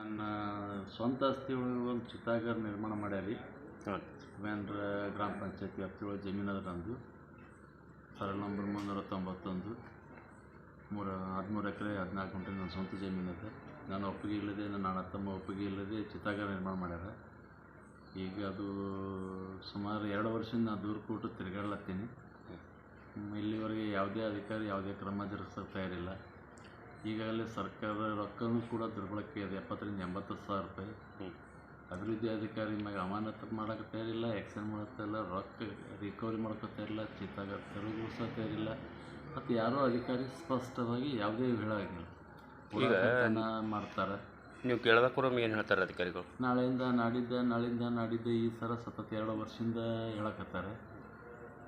ನನ್ನ ಸ್ವಂತ ಆಸ್ತಿ ಒಳಗೆ ಒಂದು ಚಿತಾಗಾರ ನಿರ್ಮಾಣ ಮಾಡ್ಯಾರಿ. ಹಾಂ ಗ್ರಾಮ ಗ್ರಾಮ ಪಂಚಾಯತಿ ವ್ಯಾಪ್ತಿಯೊಳಗೆ ಜಮೀನು ಅದ ನಂದು ಸರಳ ನಂಬರ್ ಮುನ್ನೂರ ತೊಂಬತ್ತೊಂದು ಮೂರು ಹದಿಮೂರು ಎಕರೆ ಹದಿನಾಲ್ಕು ಗಂಟೆ ನನ್ನ ಸ್ವಂತ ಜಮೀನು ಅದ ನಾನು ಒಪ್ಪಿಗೆ ಇಲ್ಲದೆ ನನ್ನ ಅಣ್ಣ ತಮ್ಮ ಒಪ್ಪಿಗೆ ಇಲ್ಲದೆ ಚಿತಾಗಾರ ನಿರ್ಮಾಣ ಮಾಡ್ಯಾರ. ಈಗ ಅದು ಸುಮಾರು ಎರಡು ವರ್ಷದಿಂದ ನಾನು ದೂರ ಕೊಟ್ಟು ತಿರುಗಾಡ್ಲತ್ತೀನಿ. ಇಲ್ಲಿವರೆಗೆ ಯಾವುದೇ ಅಧಿಕಾರಿ ಯಾವುದೇ ಕ್ರಮ ಜರುಗಿಸೋಕೆ ತಯಾರಿಲ್ಲ. ಈಗಾಗಲೇ ಸರ್ಕಾರದ ರೊಕ್ಕನೂ ಕೂಡ ದುರ್ಬಳಕೆ ಇದೆ. ಎಪ್ಪತ್ತರಿಂದ ಎಂಬತ್ತು ಸಾವಿರ ರೂಪಾಯಿ. ಅಭಿವೃದ್ಧಿ ಅಧಿಕಾರಿ ಮ್ಯಾಗ ಅಮಾನತು ಮಾಡಕ್ಕೆ ತಯಾರಿಲ್ಲ ಎಕ್ಸ್ಚೇಂಜ್ ಮಾಡೋಕೆ ತಯಾರಿಲ್ಲ ರೊಕ್ಕ ರಿಕವರಿ ಮಾಡೋಕೆ ತಯಾರಿಲ್ಲ ಚಿತ್ತಾಗ ತೆರವುಗೊಳಿಸೋ ತಯಾರಿಲ್ಲ. ಮತ್ತು ಯಾರೋ ಅಧಿಕಾರಿ ಸ್ಪಷ್ಟವಾಗಿ ಯಾವುದೇ ಹೇಳಾಗಿಲ್ಲ ಈಗ- ಮಾಡ್ತಾರೆ. ನೀವು ಕೇಳಬೇಕು ಏನು ಹೇಳ್ತಾರೆ ಅಧಿಕಾರಿಗಳು? ನಾಳೆಯಿಂದ ನಾಡಿದ್ದ ನಾಳಿಂದ ನಾಡಿದ್ದ ಈ ಸಲ ಸತತ ಎರಡು ವರ್ಷದಿಂದ ಹೇಳಕತ್ತಾರೆ.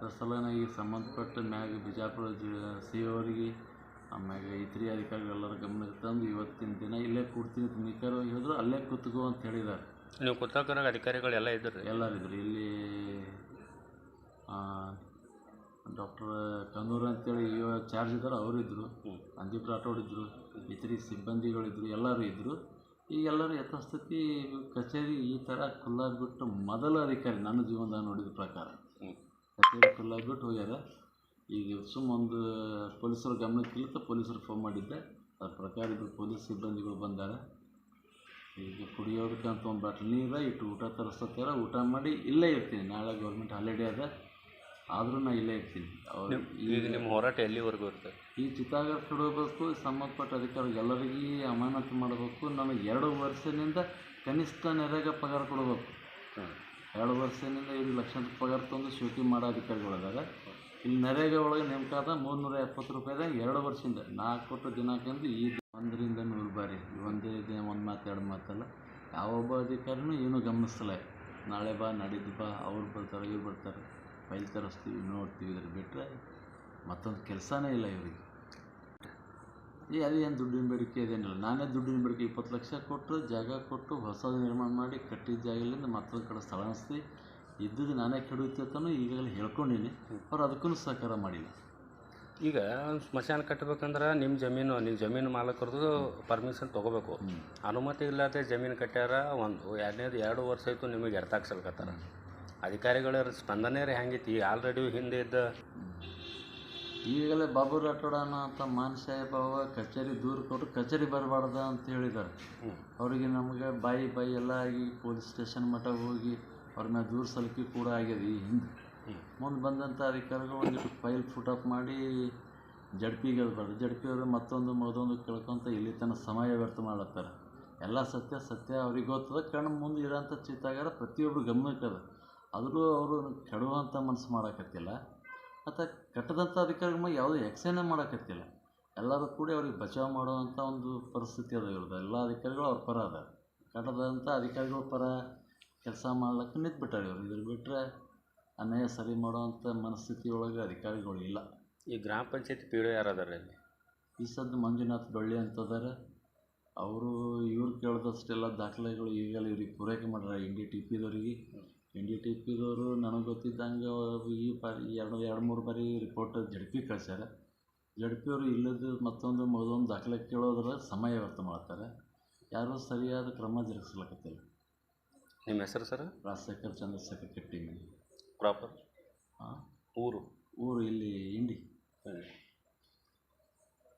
ಅದ್ರ ಈ ಈಗ ಸಂಬಂಧಪಟ್ಟ ಮ್ಯಾಗ ಬಿಜಾಪುರ ಜಿ ಸಿ ಅವರಿಗೆ ಆಮ್ಯಾಗ ಇತರೆ ಅಧಿಕಾರಿಗಳೆಲ್ಲರ ಗಮನಕ್ಕೆ ತಂದು ಇವತ್ತಿನ ದಿನ ಇಲ್ಲೇ ಕೂಡ್ತೀನಿ ನಿಖರ ಹೇಳಿದ್ರು ಅಲ್ಲೇ ಕೂತ್ಕೋ ಅಂತ ಹೇಳಿದ್ದಾರೆ. ನೀವು ಕುತ್ತಾಕರಾಗ ಅಧಿಕಾರಿಗಳು ಎಲ್ಲ ಇದ್ದರು ಎಲ್ಲರಿದ್ರು ಇಲ್ಲಿ ಡಾಕ್ಟರ್ ಕನ್ನೂರ್ ಅಂತೇಳಿ ಇವಾಗ ಚಾರ್ಜ್ ಇದ್ದಾರೆ ಅವರು ಇದ್ದರು. ಸಂದೀಪ್ ರಾಠೋಡ್ ಇದ್ದರು. ಇತರೆ ಸಿಬ್ಬಂದಿಗಳಿದ್ದರು ಎಲ್ಲರೂ ಇದ್ದರು. ಈಗ ಎಲ್ಲರೂ ಯಥಾಸ್ಥಿತಿ ಕಚೇರಿ ಈ ಥರ ಕುಲ್ಲಾಗಿಬಿಟ್ಟು ಮೊದಲ ಅಧಿಕಾರಿ ನನ್ನ ಜೀವನದಾಗ ನೋಡಿದ ಪ್ರಕಾರ. ಕಚೇರಿ ಕುಲ್ಲಾಗಿಬಿಟ್ಟು ಹೋಗ್ಯಾರ. ಈಗ ಸುಮ್ಮೊಂದು ಪೊಲೀಸರ ಗಮನಕ್ಕೆ ಇಲ್ಲದ ಪೊಲೀಸರು ಫೋನ್ ಮಾಡಿದ್ದೆ. ಅದ್ರ ಪ್ರಕಾರ ಇಬ್ಬರು ಪೊಲೀಸ್ ಸಿಬ್ಬಂದಿಗಳು ಬಂದಾರ. ಈಗ ಕುಡಿಯೋದಕ್ಕೆ ಅಂತ ಒಂದು ಬಾಟ್ಲ್ ನೀರು ಇಟ್ಟು ಊಟ ತರಿಸ್ತಾರ ಊಟ ಮಾಡಿ ಇಲ್ಲೇ ಇರ್ತೀನಿ. ನಾಳೆ ಗೌರ್ಮೆಂಟ್ ಹಾಲಿಡೇ ಅದ. ಆದರೂ ನಾ ಇಲ್ಲೇ ಇರ್ತೀನಿ. ಅವ್ರು ಈಗ ನಿಮ್ಮ ಹೋರಾಟ ಎಲ್ಲಿವರೆಗೂ ಇರ್ತದೆ ಈ ಚಿತಾಗಾರ ಕೊಡಬೇಕು ಸಂಬಂಧಪಟ್ಟ ಅಧಿಕಾರಿ ಎಲ್ಲರಿಗೂ ಅಮಾನತು ಮಾಡಬೇಕು. ನಮಗೆ ಎರಡು ವರ್ಷದಿಂದ ಕನಿಷ್ಠ ನೆರೆಗೆ ಪಗಾರ ಕೊಡಬೇಕು. ಎರಡು ವರ್ಷದಿಂದ ಐದು ಲಕ್ಷ ಪಗಾರ ತಂದು ಶೂಟಿಂಗ್ ಮಾಡೋ ಅಧಿಕಾರಿಗಳಿದ್ದಾರೆ ಇಲ್ಲಿ ನರೇಗಾ ಒಳಗೆ ನೇಮಕಾತ ಮೂರು ಮೂರ್ನೂರ ಎಪ್ಪತ್ತು ರೂಪಾಯಿದಾಗ ಎರಡು ವರ್ಷದಿಂದ, ನಾಲ್ಕು ಕೊಟ್ಟು ದಿನಕ್ಕಂದು ಈ ಒಂದರಿಂದ ನೂರು ಬಾರಿ. ಒಂದೇ ದಿನ ಒಂದು ಮಾತು, ಎರಡು ಮಾತಲ್ಲ ಯಾವೊಬ್ಬ ಅಧಿಕಾರಿನೂ ಏನೂ ಗಮನಿಸಲ್ಲ ನಾಳೆ ಬಾ ನಾಡಿದ್ದು ಬಾ, ಅವ್ರು ಬರ್ತಾರೆ, ಇವ್ರು ಬರ್ತಾರೆ. ಫೈಲ್ ತರಿಸ್ತೀವಿ, ನೋಡ್ತೀವಿ. ಇದ್ರ ಬಿಟ್ಟರೆ ಮತ್ತೊಂದು ಕೆಲಸನೇ ಇಲ್ಲ ಇವ್ರಿಗೆ. ಈ ಅದೇನು ದುಡ್ಡಿನ ಬೇಡಿಕೆ? ಅದೇನಿಲ್ಲ. ನಾನೇ ದುಡ್ಡಿನ ಬೇಡಿಕೆ ಇಪ್ಪತ್ತು ಲಕ್ಷ ಕೊಟ್ಟು, ಜಾಗ ಕೊಟ್ಟು, ಹೊಸದು ನಿರ್ಮಾಣ ಮಾಡಿ, ಕಟ್ಟಿದ ಜಾಗಲಿಂದ ಮತ್ತೊಂದು ಕಡೆ ಸ್ಥಳಾನಿಸ್ತಿ ಇದ್ದುದು ನಾನೇ ಕೆಡುತ್ತೆ ಈಗಾಗಲೇ ಹೇಳ್ಕೊಂಡೀನಿ ಅವ್ರು ಅದಕ್ಕೂ ಸಹಕಾರ ಮಾಡಿಲ್ಲ. ಈಗ ಸ್ಮಶಾನ ಕಟ್ಟಬೇಕಂದ್ರೆ ನಿಮ್ಮ ಜಮೀನು ನಿಮ್ಮ ಜಮೀನು ಮಾಲಕರದು ಪರ್ಮಿಷನ್ ತೊಗೋಬೇಕು. ಅನುಮತಿ ಇಲ್ಲದೆ ಜಮೀನು ಕಟ್ಟ್ಯಾರ ಒಂದು ಎರಡನೇದು ಎರಡು ವರ್ಷ ಆಯಿತು ನಿಮಗೆ ಎರ್ತಾಕ್ಸಲ್ಕತ್ತಾರ ಅಧಿಕಾರಿಗಳ ಸ್ಪಂದನೆ ರೀ ಹೆಂಗೈತಿ ಆಲ್ರೆಡಿ ಹಿಂದೆ ಇದ್ದ ಈಗಲೇ ಬಾಬು ರಾಠೋಡನ ಅಂತ ಮಾನ್ ಸಾಹೇಬ್ ಅವ ಕಚೇರಿ ದೂರ ಕೊಟ್ಟು ಕಚೇರಿ ಬರಬಾರ್ದ ಅಂತ ಹೇಳಿದ್ದಾರೆ ಅವರಿಗೆ ನಮಗೆ ಬಾಯಿ ಬಾಯಿ ಎಲ್ಲ ಆಗಿ ಪೊಲೀಸ್ ಸ್ಟೇಷನ್ ಮಟ್ಟ ಹೋಗಿ ಅವ್ರ ಮೇಲೆ ದೂರ ಸಲಿಕೆ ಕೂಡ ಆಗಿದೆ ಈ ಹಿಂದೆ. ಮುಂದೆ ಬಂದಂಥ ಅಧಿಕಾರಿಗಳು ಒಂದಿಷ್ಟು ಫೈಲ್ ಫುಟಪ್ ಮಾಡಿ ಜಡ್ಪಿಗೆ ಜಡ್ ಪಿ ಅವರು ಮತ್ತೊಂದು ಮಗದೊಂದು ಕೇಳ್ಕೊಂತ ಇಲ್ಲಿ ತನ್ನ ಸಮಯ ವ್ಯರ್ಥ ಮಾಡ್ಲತ್ತಾರೆ. ಎಲ್ಲ ಸತ್ಯ ಸತ್ಯ ಅವ್ರಿಗೆ ಗೊತ್ತದ. ಕಣ್ಣು ಮುಂದೆ ಇರೋಂಥ ಚಿತ್ತಾಗಾರ ಪ್ರತಿಯೊಬ್ಬರು ಗಮನಕ್ಕದ ಆದರೂ ಅವರು ಕೆಡುವಂಥ ಮನಸ್ಸು ಮಾಡಕತ್ತಿಲ್ಲ. ಮತ್ತು ಕಟ್ಟದಂಥ ಅಧಿಕಾರಿಗಳ ಮೇಲೆ ಯಾವುದೇ ಎಕ್ಸೇನೇ ಮಾಡೋಕತ್ತಿಲ್ಲ. ಎಲ್ಲರೂ ಕೂಡ ಅವ್ರಿಗೆ ಬಚಾವ್ ಮಾಡುವಂಥ ಒಂದು ಪರಿಸ್ಥಿತಿ ಅದ ಇರೋದು ಎಲ್ಲ ಅಧಿಕಾರಿಗಳು ಅವ್ರ ಪರ ಅದ ಕಟ್ಟದಂಥ ಅಧಿಕಾರಿಗಳ ಪರ ಕೆಲಸ ಮಾಡ್ಲಿಕ್ಕೆ ನಿಂತ್ಬಿಟ್ಟಾರೆ ಇವರು. ಇದ್ರ ಬಿಟ್ಟರೆ ಅನ್ಯಾಯ ಸರಿ ಮಾಡುವಂಥ ಮನಸ್ಥಿತಿ ಒಳಗೆ ಅಧಿಕಾರಿಗಳು ಇಲ್ಲ. ಈ ಗ್ರಾಮ ಪಂಚಾಯತಿ ಪಿ ಡಿ ಯಾರು ಅದಾರ ಇಲ್ಲಿ ಈ ಸದ್ದು ಮಂಜುನಾಥ್ ಡೊಳ್ಳಿ ಅಂತದಾರೆ ಅವರು ಇವ್ರು ಕೇಳಿದಷ್ಟೆಲ್ಲ ದಾಖಲೆಗಳು ಈಗೆಲ್ಲ ಇವ್ರಿಗೆ ಪೂರೈಕೆ ಮಾಡ್ಯಾರ ಎನ್ ಡಿ ಟಿ ಪಿದವ್ರಿಗೆ. ಎನ್ ಡಿ ಟಿ ಪಿದವರು ನನಗೆ ಗೊತ್ತಿದ್ದಂಗೆ ಈ ಬಾರಿ ಎರಡು ಎರಡು ಮೂರು ಬಾರಿ ರಿಪೋರ್ಟ್ ಜಡ್ಪಿ ಕಳ್ಸ್ಯಾರ. ಜಡ್ಪಿ ಅವರು ಇಲ್ಲದ ಮತ್ತೊಂದು ಮಗದೊಂದು ದಾಖಲೆ ಕೇಳೋದ್ರ ಸಮಯ ವ್ಯರ್ಥ ಮಾಡ್ತಾರೆ. ಯಾರೂ ಸರಿಯಾದ ಕ್ರಮ ಜರುಗಿಸ್ಲಕತ್ತಿಲ್ಲ. ನಿಮ್ಮ ಹೆಸರು ಸರ್? ರಾಜಶೇಖರ್ ಚಂದ್ರಶೇಖರ್ ಕೆಟ್ಟಿ ಪ್ರಾಪರ್? ಹಾಂ? ಊರು? ಊರು ಇಲ್ಲಿ ಇಂಡಿ.